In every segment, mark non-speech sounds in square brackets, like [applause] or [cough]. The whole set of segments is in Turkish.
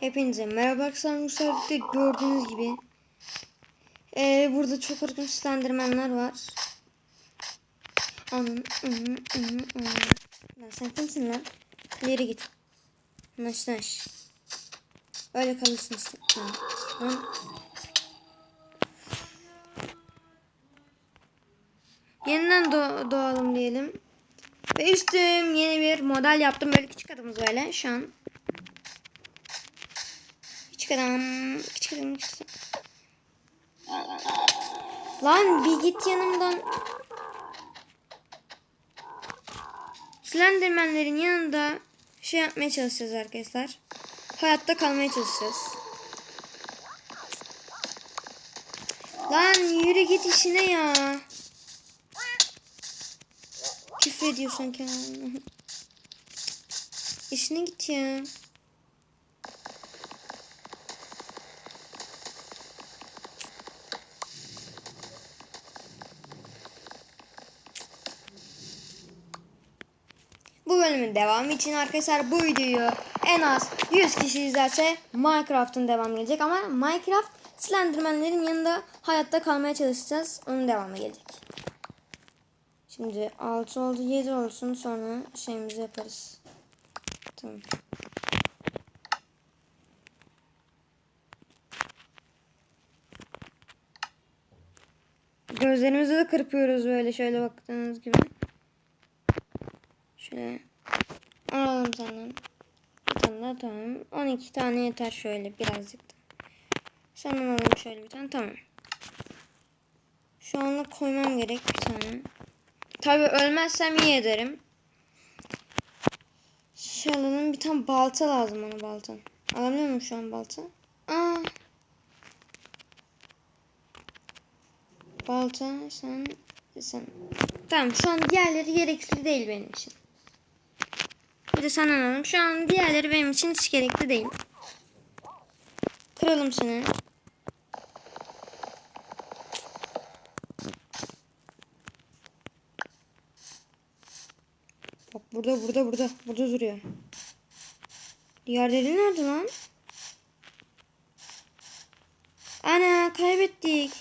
Hepinize merhaba arkadaşlar Musabik'te gördüğünüz gibi ee, burada çok korkunç slendermenler var. Anın. Lan sen kimsin lan? İleri git. Naş naş. Öyle kalırsın işte. Lan. Yeniden doğ doğalım diyelim. Ve üstüm yeni bir model yaptım. Böyle küçük adımız böyle şu an. Küçük adam. Küçük adam. Lan bir git yanımdan. Slenderman'lerin yanında şey yapmaya çalışacağız arkadaşlar. Hayatta kalmaya çalışacağız. Lan yürü git işine ya. Küfür ediyorsun kendine. [laughs] İşine git ya. Bu bölümün devamı için arkadaşlar bu videoyu en az 100 kişi izlerse Minecraft'ın devamı gelecek ama Minecraft Slenderman'lerin yanında hayatta kalmaya çalışacağız. Onun devamı gelecek. Şimdi 6 oldu 7 olsun sonra şeyimizi yaparız. Tamam. Gözlerimizi de kırpıyoruz böyle şöyle baktığınız gibi. Şöyle alalım senden. Bir tane daha tamam. 12 tane yeter şöyle birazcık da. Senden alalım şöyle bir tane tamam. Şu anlık koymam gerek bir tane. Tabi ölmezsem iyi ederim. Şey alalım bir tane balta lazım bana balta. Alabiliyor muyum şu an balta? Aa. Balta sen sen. Tamam şu an diğerleri gerekli değil benim için. Bir sen alalım. Şu an diğerleri benim için hiç gerekli değil. Kıralım seni. Bak burada burada burada. Burada duruyor. Diğerleri nerede lan? Ana kaybettik.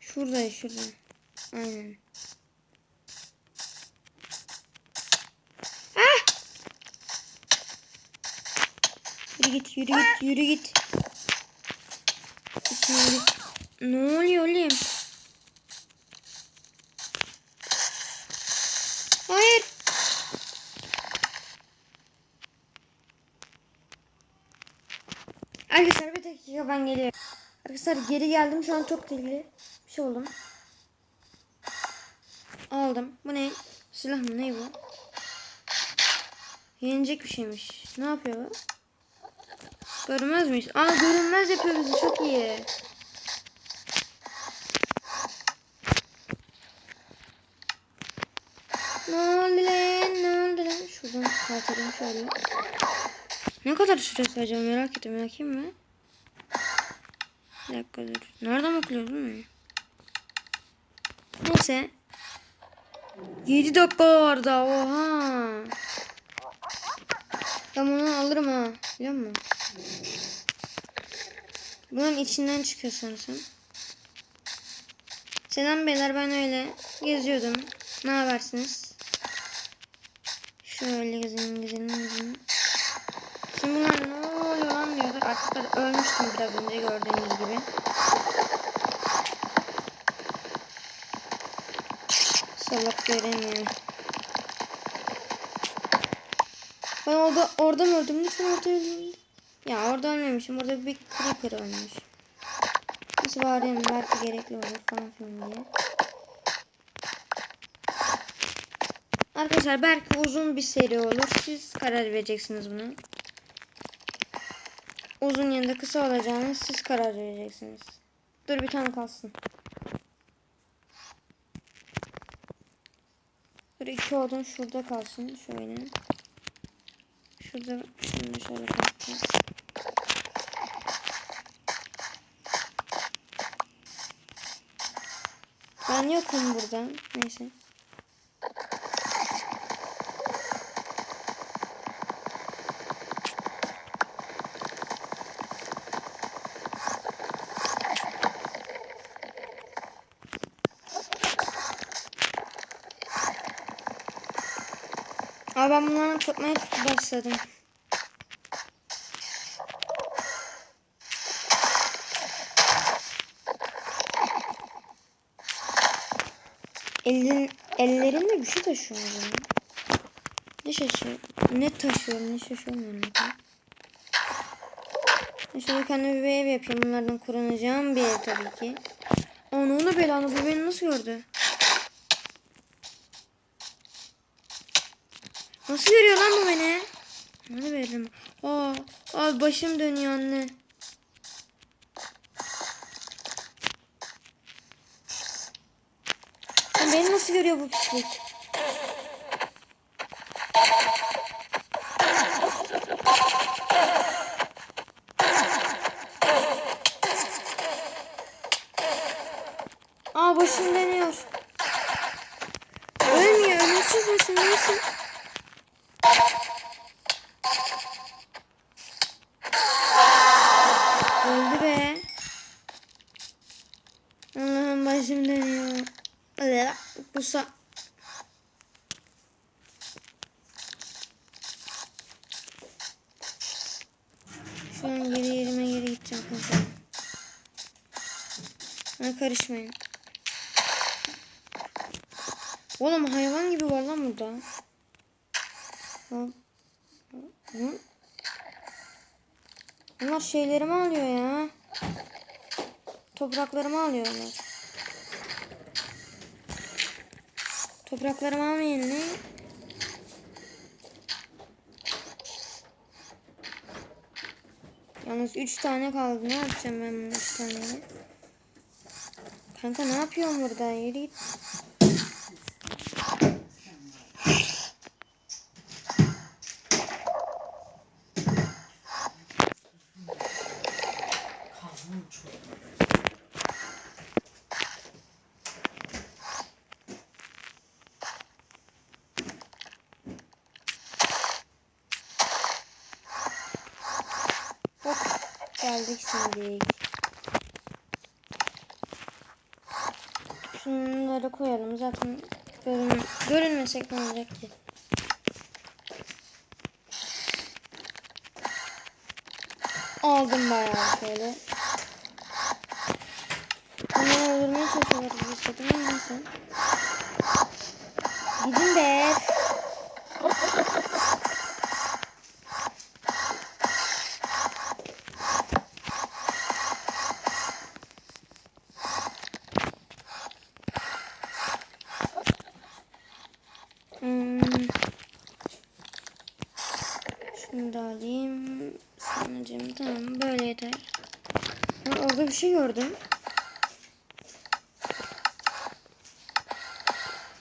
Şurada şurada. Aynen. Yürü git yürü git yürü git. Yürü. Ne oluyor oğlum? Hayır. Arkadaşlar bir dakika ben geliyorum. Arkadaşlar geri geldim şu an çok deli bir şey oldum. Aldım. Bu ne? Silah mı? Ne bu? Yenilecek bir şeymiş. Ne yapıyor bu? Görünmez miyiz? Aa görünmez yapıyor bizi. Çok iyi. Ne oldu lan? Ne oldu lan? Şuradan çıkartalım şöyle. Ne kadar süresi acaba merak ettim. Bakayım mı? Bir dakika dur. Nereden bakılıyor değil mi? Neyse. 7 dakika var daha. Oha. Ben bunu alırım ha. Biliyor musun? Bunun içinden çıkıyor sanırsam. Selam beyler ben öyle geziyordum. Ne habersiniz? Şöyle gezelim gezelim gezelim. Şimdi bunlar ne oluyor lan diyorduk. Arkadaşlar ölmüştüm biraz önce gördüğünüz gibi. Salak göremiyorum. Ben orada, orada mı öldüm? Lütfen orada öldüm. Ya orada ölmemişim. Orada bir creeper ölmüş. Nasıl bağırıyorum? Belki gerekli olur falan filan diye. Arkadaşlar belki uzun bir seri olur. Siz karar vereceksiniz buna. Uzun yanında kısa olacağını siz karar vereceksiniz. Dur bir tane kalsın. Dur iki odun şurada kalsın. Şöyle. Şurada şunu şöyle kalsın. yokum buradan. Neyse. Abi ben bunları tutmaya başladım. Elin, ellerinde bir şey taşıyor mu? Ne taşıyor? Ne taşıyorum? Ne taşıyorum? Ben Şöyle kendime bir ev yapayım. Bunlardan korunacağım bir ev tabii ki. Onu onu belanı bu beni nasıl gördü? Nasıl görüyor lan bu beni? Hadi verelim. Aa, aa başım dönüyor anne. Lan Beni nasıl görüyor bu pislik? Aa başım dönüyor. Ölmüyor. Ölümsüz müsün? Neysin? Öldü be. Allah'ım başım dönüyor. Hadi kusa. Şu an geri yerime geri gideceğim kanka. Bana karışmayın. Oğlum hayvan gibi var lan burada. Bunlar şeylerimi alıyor ya. Topraklarımı alıyorlar. Topraklarımı almayın ne? Yalnız 3 tane kaldı. Ne yapacağım ben bunu 3 taneyle? Kanka ne yapıyorsun burada? Yürü git. Geldik şimdi. Şunları koyalım zaten görün, görünmesek ne olacak ki? Aldım bayağı şöyle. Bunları öldürmeye çalışıyorlar neyse. Gidin be. Şunu da alayım. Sanacığım tamam böyle yeter. Ha, orada bir şey gördüm.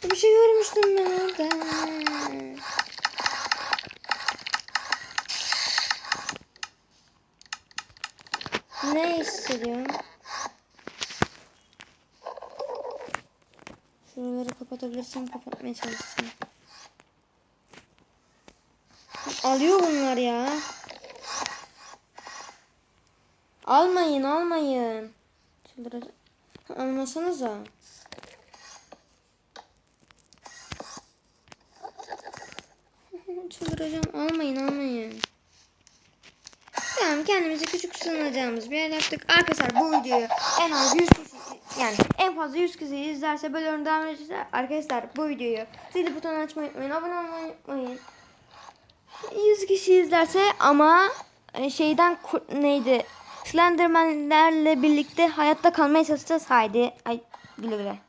Bir şey görmüştüm ben orada. Ne hissediyorum? Şuraları kapatabilirsem kapatmaya çalışacağım. Alıyor bunlar ya. Almayın almayın. Çıldıracağım. Almasanıza. Çıldıracağım. Almayın almayın. Tamam kendimize küçük sığınacağımız bir yer yaptık. Arkadaşlar bu videoyu en az 100 kişi yani en fazla 100 kişi izlerse böyle devam edecekse arkadaşlar bu videoyu zil butonu açmayı unutmayın. Abone olmayı unutmayın. 100 kişi izlerse ama e, şeyden neydi? Slenderman'lerle birlikte hayatta kalmaya çalışacağız. Haydi. Ay güle güle.